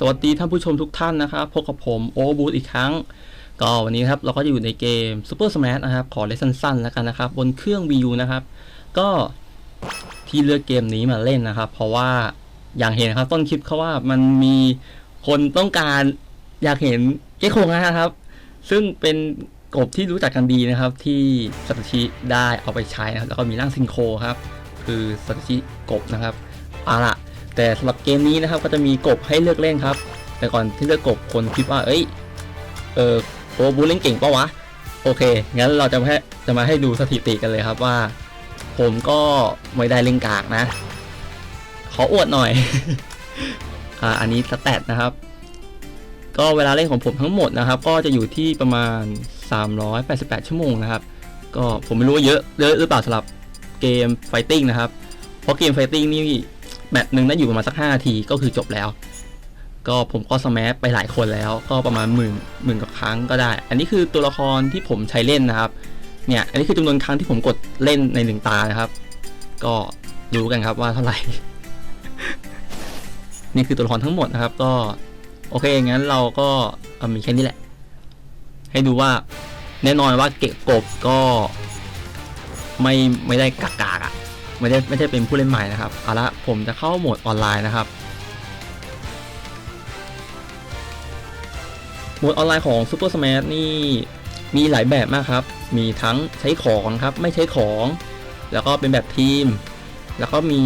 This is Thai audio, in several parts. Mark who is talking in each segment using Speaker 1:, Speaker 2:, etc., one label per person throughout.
Speaker 1: สวัสดีท่านผู้ชมทุกท่านนะครับพบกับผมโอบูธอีกครั้ง ก็วันนี้ครับเราก็จะอยู่ในเกม Super Smash นะครับ ขอเล่นสั้นๆแล้วกันนะครับ บนเครื่อง Wii U นะครับ ก็ที่เลือกเกมนี้มาเล่นนะครับ เพราะว่าอย่างเห็นครับต้นคลิปเขาว่ามันมีคนต้องการอยากเห็นเก๊กโคงนะครับ ซึ่งเป็นกบที่รู้จักกันดีนะครับ ที่สัตชิได้เอาไปใช้นะครับแล้วก็มีร่างซิงโครครับ คือสัตชิกบนะครับเอาละ แต่สำหรับเกมนี้นะครับก็จะมีกบให้เลือกเล่นครับ แต่ก่อนที่เลือกกบคนคิดว่า เอ้ย เออโอบูเล่นเก่งปะวะ โอเค งั้นเราจะให้จะมาให้ดูสถิติกันเลยครับว่า ผมก็ไม่ได้เล่นกากนะ ขออวดหน่อย อ่า อันนี้สแตทนะครับ ก็เวลาเล่นของผมทั้งหมดนะครับ ก็จะอยู่ที่ประมาณ 388 ชั่วโมงนะครับ ก็ผมไม่รู้ว่าเยอะเยอะหรือเปล่าสำหรับเกมไฟติ้งนะครับ เพราะเกมไฟติ้งนี่ แมตช์หนึ่งน่าอยู่ประมาณสัก5นาทีก็คือจบแล้ว ก็ผมก็สแมัไปหลายคนแล้วก็ประมาณหมื่นหมื่นกว่าครั้งก็ได้ อันนี้คือตัวละครที่ผมใช้เล่นนะครับเนี่ยอันนี้คือจำนวนครั้งที่ผมกดเล่นในหนึ่งตานะครับ ก็รู้กันครับว่าเท่าไหร่ นี่คือตัวละครทั้งหมดนะครับ ก็โอเคงั้นเราก็มีแค่นี้แหละ ให้ดูว่าแน่นอนว่าเก็บกบก็ไม่ไม่ได้กากากๆอะ ไม่ได้ไม่ใช่เป็นผู้เล่นใหม่นะครับเอาละผมจะเข้าโหมดออนไลน์นะครับโหมดออนไลน์ของ Super Smash นี่มีหลายแบบมากครับ มีทั้งใช้ของครับ ไม่ใช้ของ แล้วก็เป็นแบบทีม แล้วก็มี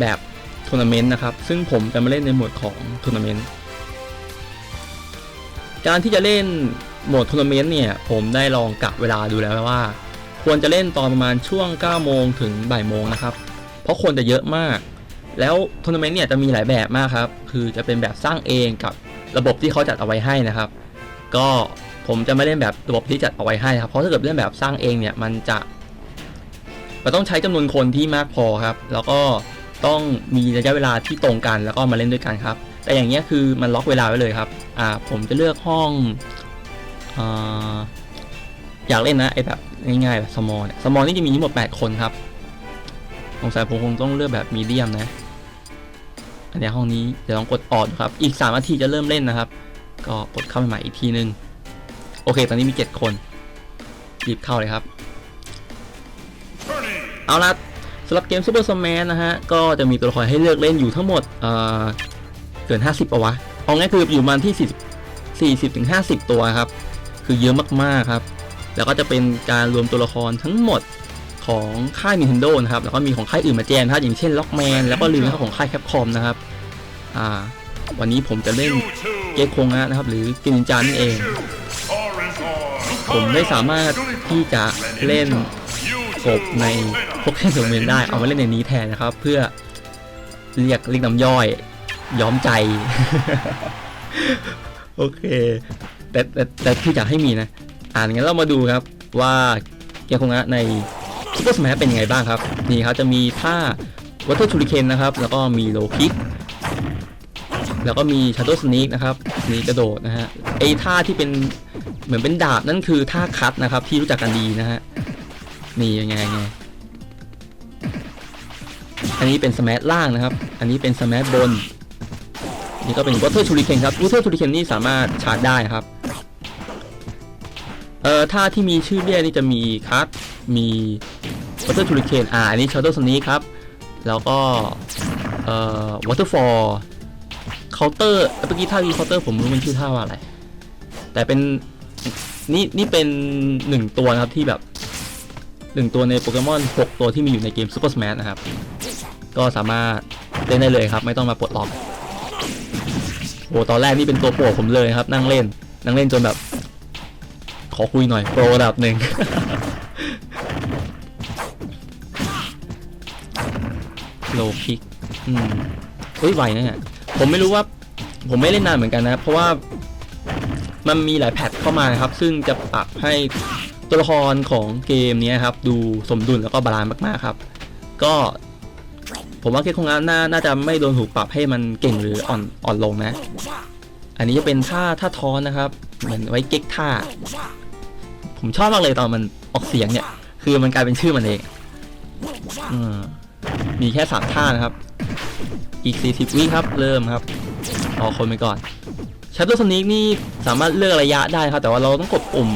Speaker 1: แบบทัวร์นาเมนต์นะครับ ซึ่งผมจะมาเล่นในโหมดของทัวร์นาเมนต์ การที่จะเล่นโหมดทัวร์นาเมนต์เนี่ย ผมได้ลองกะเวลาดูแล้วว่า ควรจะเล่นตอนประมาณช่วง 9 โมงถึงบ่ายโมงนะครับ เพราะคนจะเยอะมาก แล้วทัวร์นาเมนต์เนี่ยจะมีหลายแบบมากครับ คือจะเป็นแบบสร้างเองกับระบบที่เขาจัดเอาไว้ให้นะครับ ก็ผมจะไม่เล่นแบบระบบที่จัดเอาไว้ให้ครับ เพราะถ้าเกิดเล่นแบบสร้างเองเนี่ยมันจะมันต้องใช้จำนวนคนที่มากพอครับ แล้วก็ต้องมีระยะเวลาที่ตรงกันแล้วก็มาเล่นด้วยกันครับ แต่อย่างเงี้ยคือมันล็อกเวลาไว้เลยครับ อ่าผมจะเลือกห้องอ่า อยากเล่นนะไอแบบง่ายๆแบบสมอลเนี่ยสมอลนี่จะมีทั้งหมด8 คนครับสงสัยผมคงต้องเลือกแบบมีเดียมนะอันนี้ห้องนี้เดี๋ยวลองกดออดครับ อีก3นาทีจะเริ่มเล่นนะครับ ก็กดเข้าไปใหม่อีกทีนึง โอเค ตอนนี้มี 7 คนรีบเข้าเลยครับ เอาละสำหรับเกม Super Smash นะฮะ ก็จะมีตัวละครให้เลือกเล่นอยู่ทั้งหมด เอ่อ เกิน 50ปะวะเอาง่ายคืออยู่มาณที่ 40 40ถึง50 ตัวครับ คือเยอะมากๆครับ แล้วก็จะเป็นการรวมตัวละครทั้งหมดของค่าย Nintendo นะครับ แล้วก็มีของค่ายอื่นมาแจมนะครับอย่างเช่น Lockman แล้วก็ลืมนะครับของค่าย Capcom นะครับ อ่า วันนี้ผมจะเล่นเกมโคงนะครับ หรือกินจานนั่นเอง ผมไม่สามารถที่จะเล่นกบในพวกแค่สมเมนได้ เอามาเล่นในนี้แทนนะครับ เพื่อเรียกเรียกน้ำย่อย ย้อมใจ โอเค แต่แต่แต่ที่อยากให้มีนะานงั้นเรามาดูครับว่าเกียร์คงะในซุปเปอร์สมัเป็นยังไงบ้างครับ นี่ครับจะมีท่าวัตถุชูริเคนนะครับ แล้วก็มีโลคิก แล้วก็มีชาร์โดส n น k นะครับนี่กระโดดนะฮะไอท่าที่เป็นเหมือนเป็นดาบนั่นคือท่าคัตนะครับ ที่รู้จักกันดีนะฮะนี่ยังไงไงอันนี้เป็นสมัล่างนะครับ อันนี้เป็นสมับนนี่ก็เป็นวอเตอร์ชูริเคนครับวอเตอร์ชูริเคนนี่สามารถชาร์จได้ครับ เอ่อท่าที่มีชื่อเรียกนี่จะมีคัตมีวอเตอร์ชูริเคนอ่าอันนี้ชาร์โดสน k ครับ แล้วก็เอ่อวอเตอร์ฟอร์เคาน์เตอร์เมื่อกี้ท่าวีเคาน์เตอร์ผมรู้มันชื่อท่าว่าอะไร แต่เป็นนี่นี่เป็นหนึ่งตัวนะครับที่แบบหนึ่งตัวในโปเกมอน6 ตัวที่มีอยู่ในเกม Super Smash นะครับ ก็สามารถเล่นได้เลยครับ ไม่ต้องมาปลดล็อกโอ้ตอนแรกนี่เป็นตัวโปรดผมเลยครับ นั่งเล่น นั่งเล่นจนแบบ ขอคุยหน่อยโปรระดับหนึ่งโลคิกอืมเฮ้ยไวนะเนี่ยผมไม่รู้ว่า ผมไม่เล่นนานเหมือนกันนะ เพราะว่ามันมีหลายแพทเข้ามานะครับ ซึ่งจะปรับให้ตัวละครของเกมนี้ครับ ดูสมดุลแล้วก็บาลานซ์มากๆครับ ก็ ผมว่าเกมคงน่าน่าจะไม่โดนถูกปรับให้มันเก่งหรืออ่อนอ่อนลงนะ อันนี้จะเป็นท่าท่าท้อนนะครับ เหมือนไว้เก๊กท่า ผมชอบมากเลยตอนมันออกเสียงเนี่ย คือมันกลายเป็นชื่อมันเองอมมีแค่สามท่านะครับ อีก40วิครับ เริ่มครับรอคนไปก่อนชัตเตอร์สนิกนี่สามารถเลือกระยะได้ครับ แต่ว่าเราต้องกดปุ่ม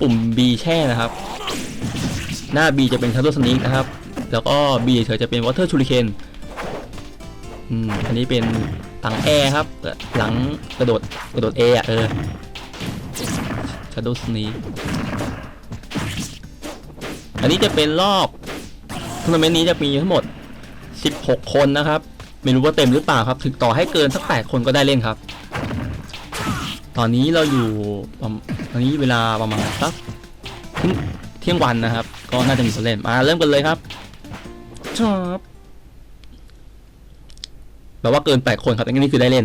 Speaker 1: ปุ่ม B แช่นะครับ หน้า B จะเป็นชัตเตอร์สนิกนะครับ แล้วก็ B เฉยจะเป็นวอเตอร์ชูริเคนอืมอันนี้เป็นตังแอครับ หลังกระโดดกระโดด A อะเออ ชัตเตอร์สนิกอันนี้จะเป็นรอบทัวร์นาเมนต์นี้จะมีทั้งหมด 16 คนนะครับ ไม่รู้ว่าเต็มหรือเปล่าครับ ถึงต่อให้เกินสัก 8 คนก็ได้เล่นครับ ตอนนี้เราอยู่ตอนนี้เวลาประมาณสักเที่ยงเที่ยงวันนะครับ ก็น่าจะมีคนเล่นมาเริ่มกันเลยครับชอบแปลว่าเกิน 8 คนครับอันนี้คือได้เล่น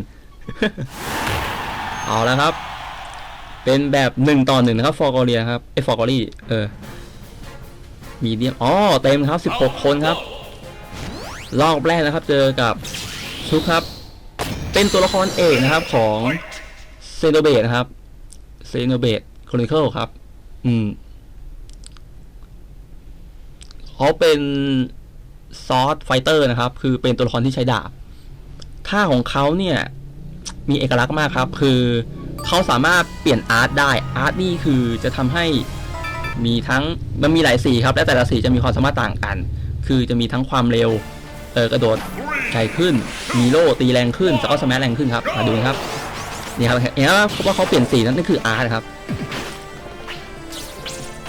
Speaker 1: เอาแล้วครับ เป็นแบบหนึ่งต่อหนึ่งนะครับฟอร์กอเรียครับไอฟอร์กอรี่เออมีเดียมอ๋อเต็มครับ 16 คนครับ รอบแรกนะครับ เจอกับชุกครับ เป็นตัวละครเอกนะครับของเซโนเบตนะครับเซโนเบตครอนิเคิลครับ อืมเขาเป็นซอสไฟเตอร์นะครับ คือเป็นตัวละครที่ใช้ดาบท่าของเขาเนี่ย มีเอกลักษณ์มากครับ คือ เขาสามารถเปลี่ยนอาร์ตได้อาร์ตนี่คือจะทำให้มีทั้งมันมีหลายสีครับ และแต่ละสีจะมีความสามารถต่างกัน คือจะมีทั้งความเร็วเออกระโดดไกลขึ้น มีโล่ตีแรงขึ้นแล้วก็สมัแรงขึ้นครับมาดูนะครับนี่ครับเห็นไหมว่าเขาเปลี่ยนสีนั่นนั่นคืออาร์ตครับ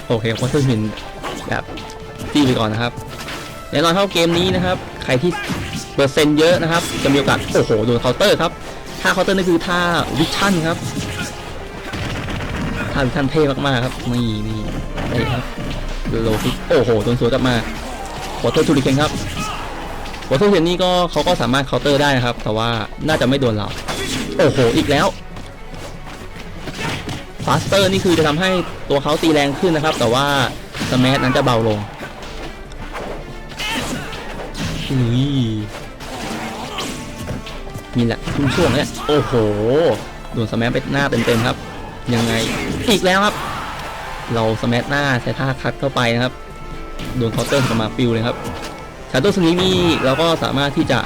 Speaker 1: โอเคผมก็จะเป็นแบบจี้ไปก่อนนะครับแน่นอนเข้าเกมนี้นะครับ ใครที่เปอร์เซ็นต์เยอะนะครับ จะมีโอกาสโอ้โหโดนเคาน์เตอร์ครับท่าเคาน์เตอร์นี่คือท่าวิชั่นครับ ท่าวิชั่นเท่มากๆครับนี่นี่เท่ครับโลฟิกโอ้โหโดนสวนกลับมาวอเตอร์ทูริเคนครับวอเตอร์เทนนี่ก็เขาก็สามารถเคาน์เตอร์ได้นะครับ แต่ว่าน่าจะไม่โดนเราโอ้โหอีกแล้วฟาสเตอร์นี่คือจะทำให้ตัวเขาตีแรงขึ้นนะครับ แต่ว่าสแมทนั้นจะเบาลงอุ้ยนี่แหละช่วงช่วงเนี้ยโอ้โหโดนสแมทไปหน้าเต็มๆครับ ยังไงอีกแล้วครับ เราสแมทหน้าใช้ท่าคัดเข้าไปนะครับโดนเคาน์เตอร์กลับมาปิวเลยครับชาร์โตสนิกนี่เราก็สามารถที่จะ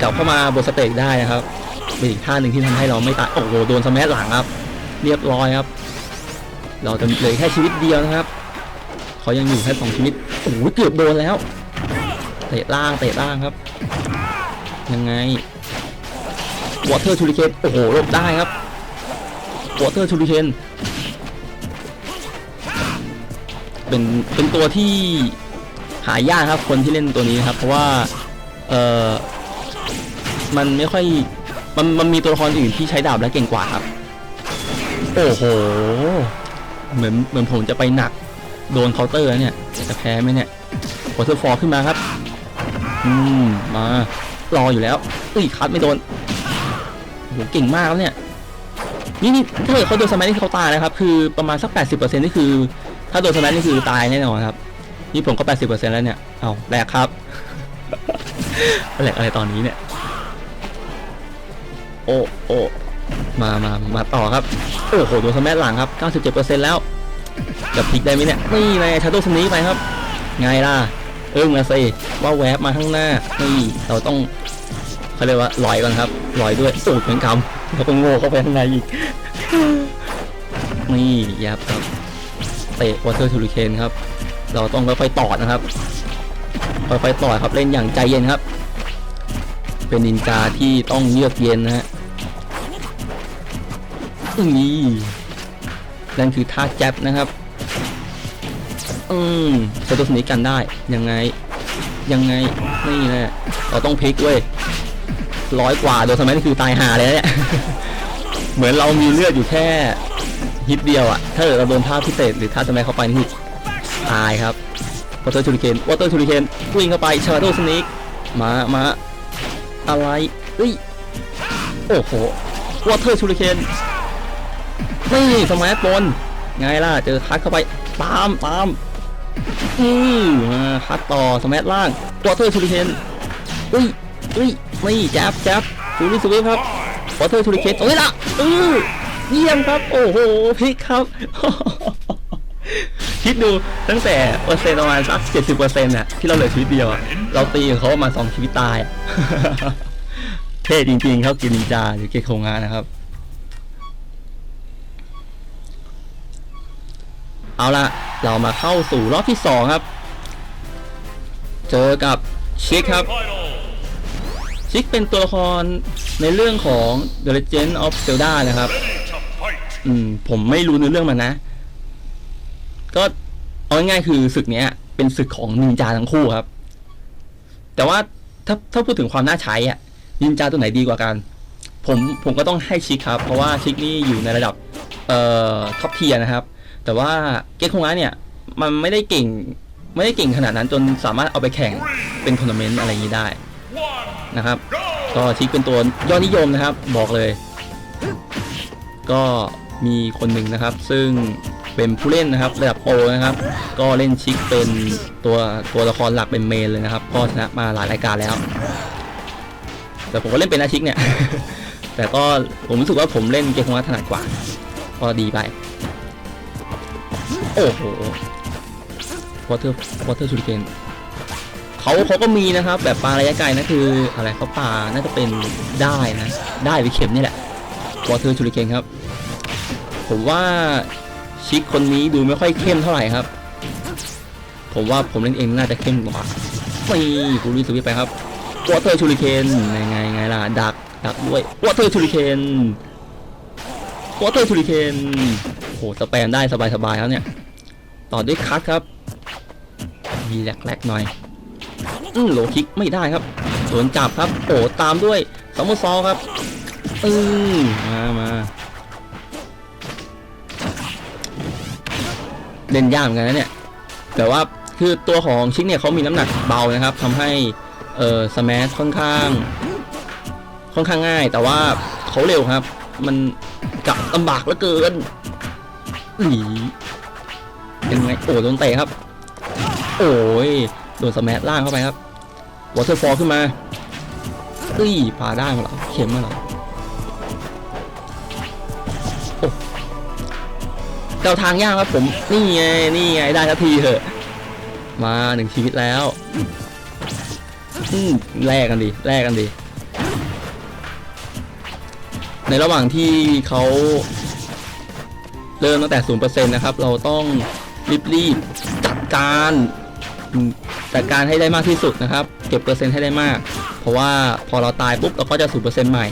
Speaker 1: กลับเข้ามาบนสเตจได้นะครับเป็นอีกท่าหนึ่งที่ทำให้เราไม่ตายโอ้โหโดนสแมัหลังครับ เรียบร้อยครับ เราจะเหลือแค่ชีวิตเดียวนะครับเขายังอยู่แค่สองชีวิตโอ้โหเกือบโดนแล้วเตะล่างเตะล่างครับ ยังไงวอเตอร์ชูริเคนโอ้โหหลบได้ครับ วอเตอร์ชูริเคนเป็นเป็นตัวที่หายากครับคนที่เล่นตัวนี้นะครับ เพราะว่าเออมันไม่ค่อยมันมันมีตัวละครอื่นที่ใช้ดาบและเก่งกว่าครับ โอ้โห เหมือนเหมือนผมจะไปหนัก โดนเคาน์เตอร์แล้วเนี่ย จะแพ้ไหมเนี่ยวอเตอร์ฟอร์ขึ้นมาครับ อืมมารออยู่แล้วอุ้ยคัดไม่โดนโอ้โหเก่งมากแล้วเนี่ย นี่นี่ถ้าเกิดเขาโดนสมัยที่เขาตายนะครับ คือประมาณสัก 80%นี่คือ ถ้าโดนสมัยนี่คือตายแน่นอนครับ นี่ผมก็ 80%แล้วเนี่ย เอาแหลกครับแหลกอะไรตอนนี้เนี่ย โอ้โอ้มามามาต่อครับ โอ้โห โดนสมัยหลังครับ 97%แล้วจะพลิกได้ไหมเนี่ย นี่ไงชาโดสนีไปครับ ไงล่ะ เอิ้งมาสิว่าแวบมาข้างหน้า นี่ เราต้อง เขาเรียกว่าลอยก่อนครับลอยด้วยโอ้เป็นกำแล้วก็โง่เข้าไปข้างในอีกนี่ยับครับเตะวอเตอร์ทูริเคนครับ เราต้องค่อยๆตอดนะครับค่อยๆตอดครับเล่นอย่างใจเย็นครับ เป็นนินจาที่ต้องเยือกเย็นนะฮะนี่นั่นคือท่าแจ็บนะครับ อืมใช้ตัวสนิกกันได้ ยังไง ยังไง นี่แหละ เราต้องพลิกเว้ย ร้อยกว่าโดยสมัยนี่คือตายหาเลยนะเนี่ย เหมือนเรามีเลือดอยู่แค่ฮิตเดียวอะถ้าเกิดเราโดนท่าพิเศษหรือท่าสมัยเข้าไปนี่ตายครับวอเตอร์ชูริเคนวอเตอร์ชูริเคนวิ่งเข้าไปชาร์โดสนิกมามาอะไรเฮ้ยโอ้โหวอเตอร์ชูริเคนนี่สมัยบนไงล่ะเจอคัดเข้าไปตามตามอือมาคัดต่อสมัยล่างวอเตอร์ชูริเคนอุ้ย อุ้ยนี่จับจับสูริสุริครับวอเตอร์ชูริเคนโอ้ยละอือเยี่ยมครับ โอ้โหพลิกครับ คิดดูตั้งแต่เปอร์เซ็นต์ประมาณสักเจ็ดสิบเปอร์เซ็นต์น่ะที่เราเหลือชีวิตเดียวอะเราตีเขาประมาณสองชีวิตตายอะเท่จริงๆครับกินนินจาหรือเกโคงะนะครับ เอาละเรามาเข้าสู่รอบที่สองครับ เจอกับเชคครับ ชิคเป็นตัวละครในเรื่องของ The Legend of Zelda นะครับ อืม ผมไม่รู้เนื้อเรื่องมันนะ ก็เอาง่ายๆคือศึกเนี้ย เป็นศึกของนินจาทั้งคู่ครับ แต่ว่าถ้าถ้าพูดถึงความน่าใช้อะนินจาตัวไหนดีกว่ากัน ผมผมก็ต้องให้ชิคครับ เพราะว่าชิคนี่อยู่ในระดับ เอ่อท็อปเทียนะครับ แต่ว่าเกคคงะเนี่ย มันไม่ได้เก่ง ไม่ได้เก่งขนาดนั้นจนสามารถเอาไปแข่งเป็นทัวร์นาเมนต์อะไรอย่างนี้ได้ นะครับ ก็ชิคเป็นตัวยอดนิยมนะครับ บอกเลย ก็มีคนหนึ่งนะครับ ซึ่งเป็นผู้เล่นนะครับระดับโปรนะครับ ก็เล่นชิคเป็นตัวตัวละครหลักเป็นเมนเลยนะครับ ก็ชนะมาหลายรายการแล้ว แต่ผมก็เล่นเป็นอาชิกเนี่ย แต่ก็ผมรู้สึกว่าผมเล่นเกมของถนัดกว่า ก็ดีไป โอ้โหวอเตอร์วอเตอร์ชูริเกน เขาเขาก็มีนะครับ แบบปลาระยะไกลนะคืออะไรเขาปลาน่าจะเป็นได้นะ ได้หรือเข็มนี่แหละวอเตอร์ชูริเกนครับ ผมว่าชิคคนนี้ดูไม่ค่อยเข้มเท่าไหร่ครับ ผมว่าผมเล่นเองน่าจะเข้มกว่าไม่กูรีสวิตไปครับวอเตอร์ชูริเคนไงไงไงล่ะดักดักด้วยวอเตอร์ชูริเคนวอเตอร์ชูริเคนโหสแปนได้สบายๆแล้วเนี่ย ต่อด้วยคัทครับ มีแหลกๆหน่อย อือโลคิกไม่ได้ครับโดนจับครับโอ้ตามด้วยซัมเมอร์ซอครับอือมามาเล่นยากเหมือนกันนะเนี่ย แต่ว่าคือตัวของชิคเนี่ยเขามีน้ำหนักเบานะครับทำให้เอ่อสมัค่อนข้าง ค่อนข้างง่าย แต่ว่าเขาเร็วครับ มันกับลำบากเหลือเกินหลีเป็นไงโอ้โดนเตะครับ โอ้ย โดนสมัล่างเข้าไปครับวอเตอร์ฟอลขึ้นมาเอ้ยพาได้มาเหรอเข็มมาเหรอเดาทางยากครับผม นี่ไง นี่ไง ได้ทันทีเถอะ มาหนึ่งชีวิตแล้วอืมแลกกันดิแลกกันดิในระหว่างที่เขาเริ่มตั้งแต่ศูนย์เปอร์เซ็นต์นะครับ เราต้องรีบๆจัดการ จัดการให้ได้มากที่สุดนะครับ เก็บเปอร์เซ็นต์ให้ได้มาก เพราะว่าพอเราตายปุ๊บเราก็จะศูนย์เปอร์เซ็นต์ใหม่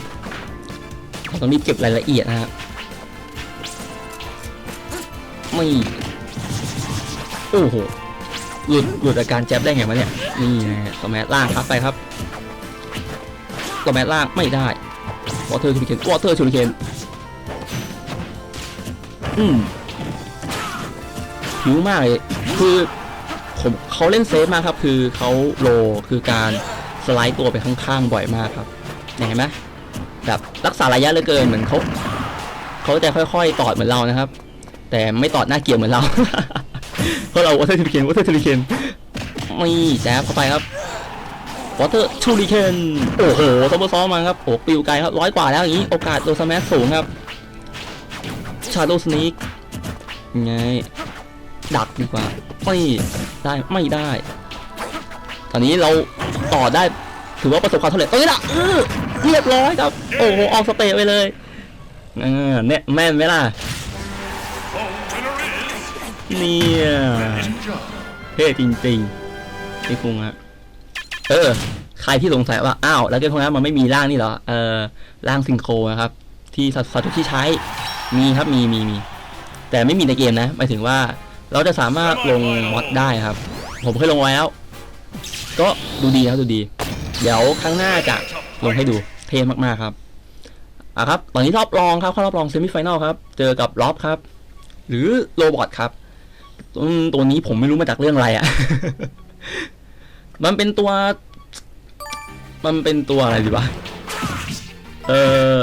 Speaker 1: เราต้องรีบเก็บรายละเอียดนะครับไม่โอ้โหหลุดหลุดอาการแจ็บได้ไงวะเนี่ยนี่นะสมัล่างครับไปครับสมัล่างไม่ได้วอเตอร์ชูริเคนวอเตอร์ชูริเคนอืมผิวมากเลยคือ ผมเขาเล่นเซฟมากครับ คือเขาโลคือการสไลด์ตัวไปข้างๆบ่อยมากครับเห็นไหมแบบรักษาระยะเหลือเกินเหมือนเขาเขาจะค่อยๆตอดเหมือนเรานะครับ แต่ไม่ตอดหน้าเกลียวเหมือนเราเพราะเราวอเตอร์ชูริเคนวอเตอร์ชูริเคนไม่แจ๊บเข้าไปครับวอเตอร์ชูริเคนโอ้โหซัมเบอร์ซอมมาครับโอ้ปิวไกลครับร้อยกว่าแล้วอย่างนี้โอกาสโดนสมัสูงครับชาโดว์นิกไง ดักดีกว่าไม่ได้ไม่ได้ ตอนนี้เราต่อได้ถือว่าประสบความสำเร็จเอ้ยละเออเรียบร้อยครับ โอ้โหออกสเตย์ไปเลยเออเนี่ยแม่นไหมล่ะเนี่ยเท่จริงๆพี่คุงฮะเออ ใครที่สงสัยว่า อ้าว แล้วเกมพวกนั้นมันไม่มีร่างนี่เหรอ เออร่างซิงโครนะครับ ที่สัตว์สัตว์ที่ใช้ มีครับ มีมีมี แต่ไม่มีในเกมนะ หมายถึงว่า เราจะสามารถลงมอดได้ครับ ผมเคยลงไว้แล้ว ก็ดูดีครับดูดี เดี๋ยวครั้งหน้าจะลงให้ดูเท่มากๆครับอะครับ ตอนนี้รอบรองครับเข้ารอบรองเซมิไฟแนลครับ เจอกับล็อบครับ หรือโรบอทครับอืมตัวนี้ผมไม่รู้มาจากเรื่องอะไรอะ มันเป็นตัว มันเป็นตัวอะไรดีวะ เออ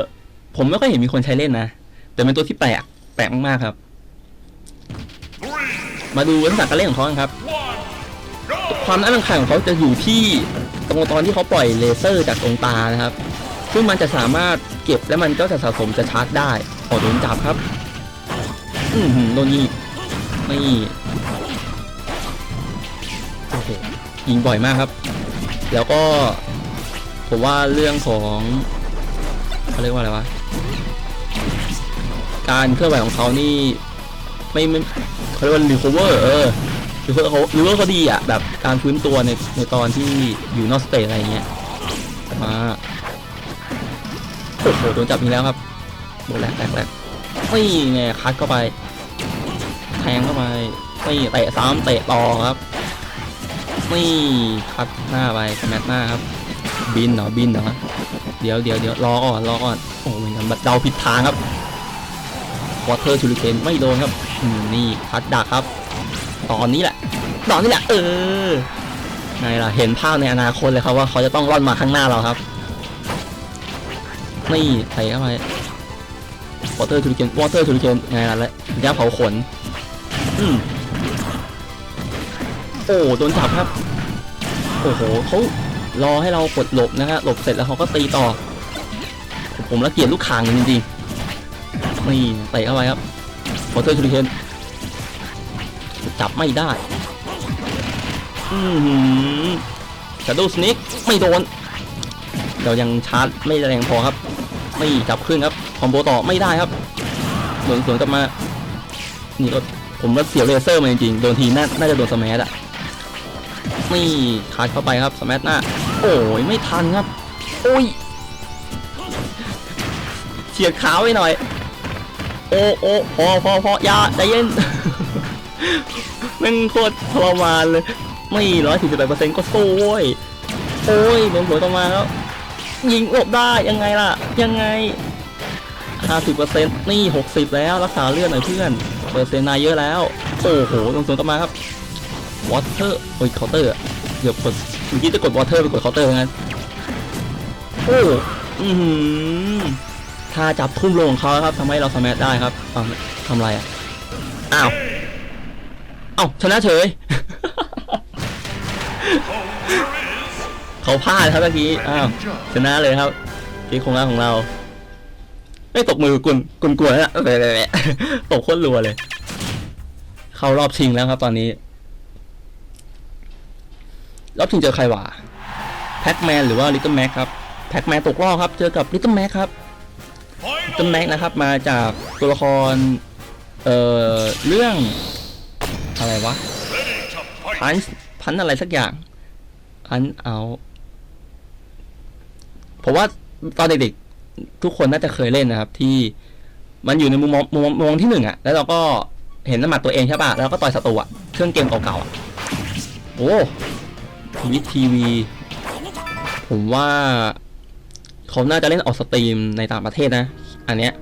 Speaker 1: ผมไม่ค่อยเห็นมีคนใช้เล่นนะ แต่เป็นตัวที่แปลก แปลกมากๆครับ มาดูลักษณะการเล่นของเขากันครับ ความน่ารังคายของเขาจะอยู่ที่ตรงตอนที่เขาปล่อยเลเซอร์จากตรงตานะครับ ซึ่งมันจะสามารถเก็บและมันก็จะสะสมจะชาร์จได้โอ้โดนจับครับ อือหือโดนยิงไม่โอ้โหยิงบ่อยมากครับ แล้วก็ผมว่าเรื่องของเขาเรียกว่าอะไรวะการเคลื่อนไหวของเขานี่ ไม่ไม่เขาเรียกว่า recover เออ recover เขา recover เขาดีอะแบบการฟื้นตัวในในตอนที่อยู่นอกสเตจอะไรเงี้ยมาโอ้โหโดนจับอีกแล้วครับโดนแหลกแหลกแหลกนี่ไงคัดเข้าไปแทงเข้าไปนี่เตะซ้ำเตะต่อครับนี่คัดหน้าไปแมทหน้าครับ บินเหรอบินเหรอเดี๋ยวเดี๋ยวเดี๋ยวรอก่อนรอก่อนโอ้ยมันเดาผิดทางครับวอเตอร์ชูริเคนไม่โดนครับ นี่คัดดักครับ ตอนนี้แหละ ตอนนี้แหละ เออไงล่ะเห็นภาพในอนาคตเลยครับว่าเขาจะต้องร่อนมาข้างหน้าเราครับ นี่ใส่เข้าไปวอเตอร์ชูริเคนวอเตอร์ชูริเคนไงล่ะแล้วยับเผาขน อืมโอ้โดนจับครับ โอ้โหเขารอให้เรากดหลบนะฮะหลบเสร็จแล้วเขาก็ตีต่อ ผมละเกียดลูกข่างจริงๆนี่เตะเข้าไปครับ อเตอร์ชูริเคนจับไม่ได้ อือหือชาโดว์สนิกไม่โดน เรายังชาร์จไม่แรงพอครับ ไม่จับขึ้นครับ คอมโบต่อไม่ได้ครับสวนสวนกลับมา นี่ก็ผมว่าเสียวเลเซอร์มาจริงๆ โดนทีน่าน่าจะโดนสมัอะนี่คาดเข้าไปครับสมัหน้า โอ้ยไม่ทันครับ โอ้ยเฉียดขาไว้หน่อย โอ้โอ้พอพอพอยาใจเย็นแม่งโคตรทรมานเลย ไม่ร้อยสี่สิบแปดเปอร์เซ็นต์ก็สู้เว้ยโอ้ยโดนหัวต่อมาแล้ว ยิงหลบได้ยังไงล่ะ ยังไงห้าสิบเปอร์เซ็นต์นี่หกสิบแล้วรักษาเลือดหน่อยเพื่อน เปอร์เซ็นต์นายเยอะแล้ว โอ้โหตรงสวนกลับมาครับวอเตอร์โอ้ยเคาน์เตอร์อะเกือบกดเมื่อกี้จะกดวอเตอร์ไปกดเคาน์เตอร์งั้นโอ้อือหือ ถ้าจับทุ่มลงของเขาครับทำให้เราสมารได้ครับอ้าทำอะไรอะอ้าวอ้าวชนะเฉยเขาพลาดครับเมื่อกี้อ้าวชนะเลยครับกีคงล่าของเรา ไม่ตกมือกุนกุนกวนแล้วแหละตกโคตรรัวเลย เข้ารอบชิงแล้วครับ ตอนนี้ รอบชิงเจอใครวะแพ็กแมนหรือว่าลิตเติ้ลแม็กครับแพ็กแมนตกรอบครับ เจอกับลิตเติ้ลแม็กครับ ตเติ้ลแม็กนะครับมาจากตัวละคร เอ่อ เรื่อง อะไรวะ พันพันอะไรสักอย่างพันเอาผมว่าตอนเด็กๆ ทุกคนน่าจะเคยเล่นนะครับ ที่มันอยู่ในมุมมองมุมมองที่หนึ่งอะแล้วเราก็เห็นน้ำหมัดตัวเองใช่ป่ะ แล้วก็ต่อยศัตรูอะเครื่องเกมเก่าๆอะโอ้ทีวีทีวี ผมว่า เขาน่าจะเล่นออกสตรีมในต่างประเทศนะ อันเนี้ย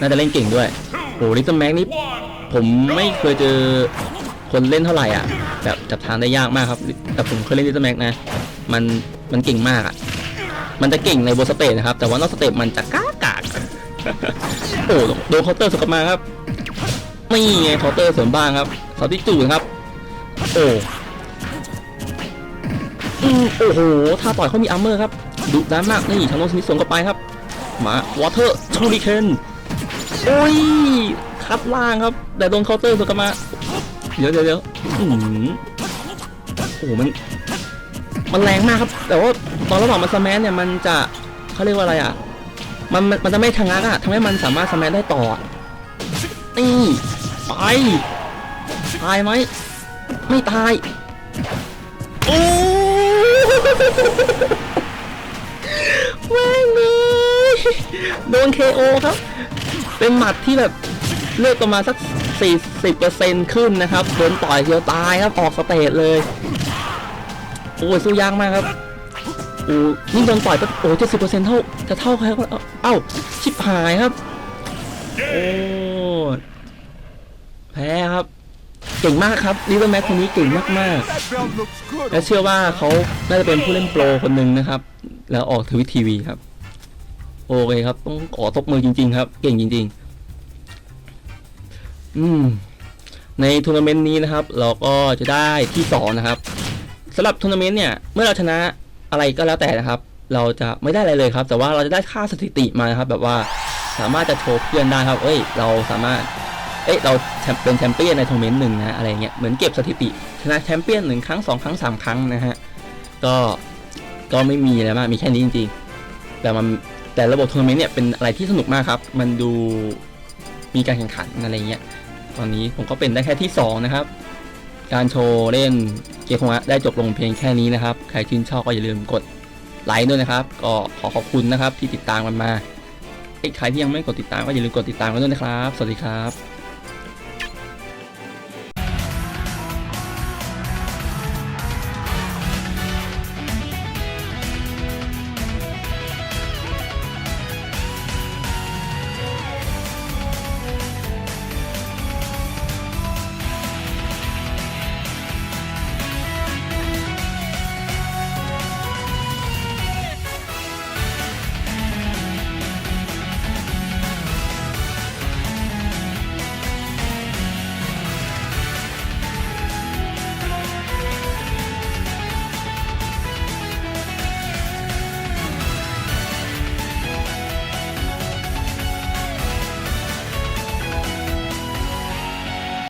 Speaker 1: น่าจะเล่นเก่งด้วยโอ้ลิตเติ้ลแม็กนี่ผมไม่เคยเจอคนเล่นเท่าไหร่อะแบบจับทางได้ยากมากครับแต่ผมเคยเล่นลิตเติ้ลแม็กนะมันมันเก่งมากอะมันจะเก่งในบนสเตจนะครับ แต่ว่านอกสเตจมันจะก้ากากโอ้โดนเคาน์เตอร์สวนกลับมาครับนี่ไงเคาน์เตอร์สวนบ้างครับเสาที่จูนครับ โอ้โอ้โหท่าต่อยเขามีอาร์เมอร์ครับ ดุดันมากนี่ทางโน้นสมิธสวนกลับไปครับ มาวอเตอร์ชูริเคนโอ้ยคัดล่างครับ แต่โดนเคาน์เตอร์สวกลับมา เดี๋ยวเดี๋ยวเดี๋ยวอืมโอ้โหมัน มันแรงมากครับ แต่ว่าตอนระหว่างมันสแมนเนี่ยมันจะเขาเรียกว่าอะไรอะ มันมันจะไม่ทะงักอะทำให้มันสามารถสแมนได้ต่อนี่ไปตายไหมไม่ตาย โอ้ โดน KO ครับ เป็นหมัดที่แบบเลือดประมาณสัก 40%ขึ้นนะครับโดนต่อยเดียวตายครับ ออกสเตจเลย โอ้ยสู้ยากมากครับโอ้ยิ่งโดนต่อยก็โอ้เจ็ดสิบเปอร์เซ็นต์เท่าจะเท่าใครก็เอ้าชิบหายครับ โอ้แพ้ครับ เก่งมากครับลิเวอร์แม็กคนนี้เก่งมาก
Speaker 2: That belt looks good.
Speaker 1: ๆและเชื่อว่าเขาน่าจะเป็นผู้เล่นโปรคนหนึ่งนะครับ แล้วออกทวิตทีวีครับ โอเคครับ ต้องขอตบมือจริง ๆ ครับ เก่งจริง ๆ อืม ในทัวร์นาเมนต์นี้นะครับ เราก็จะได้ที่สองนะครับสำหรับทัวร์นาเมนต์เนี่ย เมื่อเราชนะอะไรก็แล้วแต่นะครับ เราจะไม่ได้อะไรเลยครับ แต่ว่าเราจะได้ค่าสถิติมานะครับ แบบว่าสามารถจะโชว์เพื่อนได้ครับ เอ้ย เราสามารถ เอ้ย เราเป็นแชมเปี้ยนในทัวร์นาเมนต์หนึ่งนะ อะไรเงี้ย เหมือนเก็บสถิติ ชนะแชมเปี้ยนหนึ่งครั้งสองครั้งสามครั้งนะฮะ ก็ ก็ไม่มีอะไรมาก มีแค่นี้จริง ๆ แต่มัน แต่ระบบทัวร์นาเมนต์เนี่ยเป็นอะไรที่สนุกมากครับ มันดูมีการแข่งขันอะไรเงี้ย ตอนนี้ผมก็เป็นได้แค่ที่ 2 นะครับ การโชว์เล่นเกมของะได้จบลงเพียงแค่นี้นะครับ ใครชื่นชอบก็อย่าลืมกดไลค์ด้วยนะครับ ก็ขอขอบคุณนะครับที่ติดตามกันมาไอ้ใครที่ยังไม่กดติดตามก็อย่าลืมกดติดตามกันด้วยนะครับ สวัสดีครับ